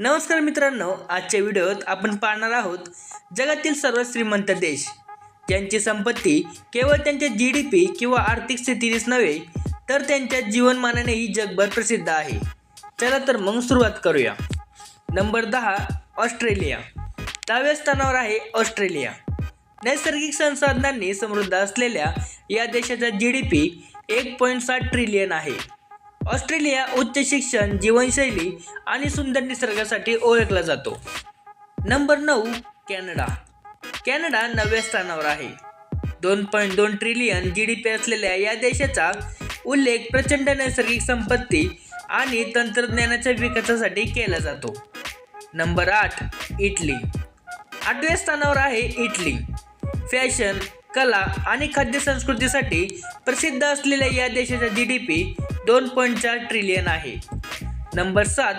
नमस्कार मित्रांनो आजच्या व्हिडिओत आपण पाहणार आहोत जगातील सर्वात श्रीमंत देश. ज्यांची संपत्ती केवळ त्यांच्या जी डी पी किंवा आर्थिक स्थितीनेच नव्हे तर त्यांच्या जीवनमानानेही जगभर प्रसिद्ध आहे. चला तर मग सुरुवात करूया. नंबर दहा ऑस्ट्रेलिया. दहाव्या स्थानावर आहे ऑस्ट्रेलिया. नैसर्गिक संसाधनांनी समृद्ध असलेल्या या देशाचा जी डी पी एक पॉईंट साठ ट्रिलियन आहे. ऑस्ट्रेलिया उच्च शिक्षण जीवनशैली आणि सुंदर निसर्गासाठी ओळखला जातो. नंबर नऊ कॅनडा. कॅनडा नवव्या स्थानावर आहे. दोन पॉईंट दोन ट्रिलियन जी डी पी असलेल्या या देशाचा उल्लेख प्रचंड नैसर्गिक संपत्ती आणि तंत्रज्ञानाच्या विकासासाठी केला जातो. नंबर आठ इटली. आठव्या स्थानावर आहे इटली. फॅशन कला आणि खाद्य संस्कृतीसाठी प्रसिद्ध असलेल्या या देशाचा जी डी पी दोन पॉईंट चार ट्रिलियन आहे. नंबर सात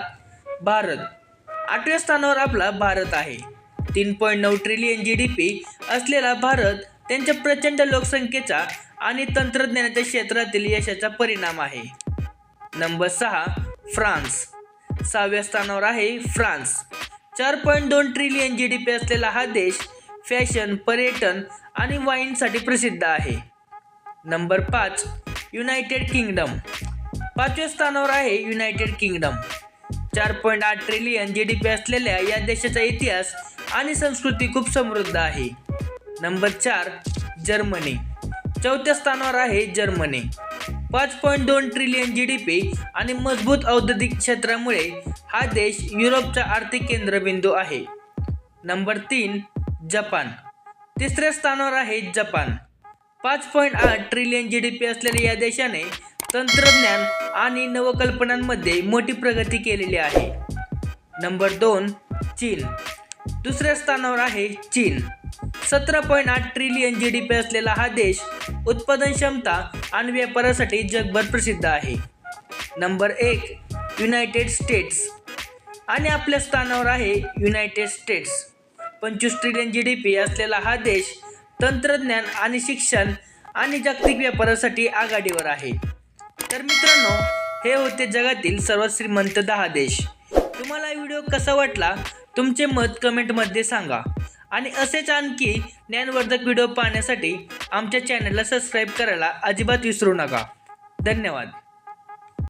भारत. आठव्या स्थानावर आपला भारत आहे. तीन पॉईंट नऊ ट्रिलियन जी डी पी असलेला भारत त्यांच्या प्रचंड लोकसंख्येचा आणि तंत्रज्ञानाच्या क्षेत्रातील यशाचा परिणाम आहे. नंबर सहा फ्रान्स. सहाव्या स्थानावर आहे फ्रान्स. चार पॉईंट दोन ट्रिलियन जी डी पी असलेला हा देश फॅशन पर्यटन आणि वाईनसाठी प्रसिद्ध आहे. नंबर पाच युनायटेड किंगडम पाचव्या स्थानावर आहे युनायटेड किंगडम. चार पॉईंट आठ ट्रिलियन जी डी पी असलेल्या या देशाचा इतिहास आणि संस्कृती खूप समृद्ध आहे. नंबर चार जर्मनी. चौथ्या स्थानावर आहे जर्मनी. पाच पॉईंट दोन ट्रिलियन जी डी पी आणि मजबूत औद्योगिक क्षेत्रामुळे हा देश युरोपचा आर्थिक केंद्रबिंदू आहे. नंबर तीन जपान. तिसऱ्या स्थानावर आहे जपान. पाच पॉईंट आठ ट्रिलियन जी डी पी असलेल्या या देशाने तंत्रज्ञान आणि नवकल्पनांमध्ये मोठी प्रगती केलेली आहे. नंबर दोन चीन. दुसऱ्या स्थानावर आहे चीन. सतरा पॉईंट आठ ट्रिलियन जी डी पी असलेला हा देश उत्पादन क्षमता आणि व्यापारासाठी जगभर प्रसिद्ध आहे. नंबर एक युनायटेड स्टेट्स. आणि आपल्या स्थानावर आहे युनायटेड स्टेट्स. पंचवीस ट्रिलियन जी डी पी असलेला हा देश तंत्रज्ञान आणि शिक्षण आणि जागतिक व्यापारासाठी आघाडीवर आहे. तर मित्रांनो हे होते जगातील सर्वात श्रीमंत दहा देश. तुम्हाला व्हिडिओ कसा वाटला? तुमचे मत कमेंटमध्ये सांगा. आणि असेच आणखी ज्ञानवर्धक व्हिडिओ पाहण्यासाठी आमच्या चॅनलला सबस्क्राईब करायला अजिबात विसरू नका. धन्यवाद.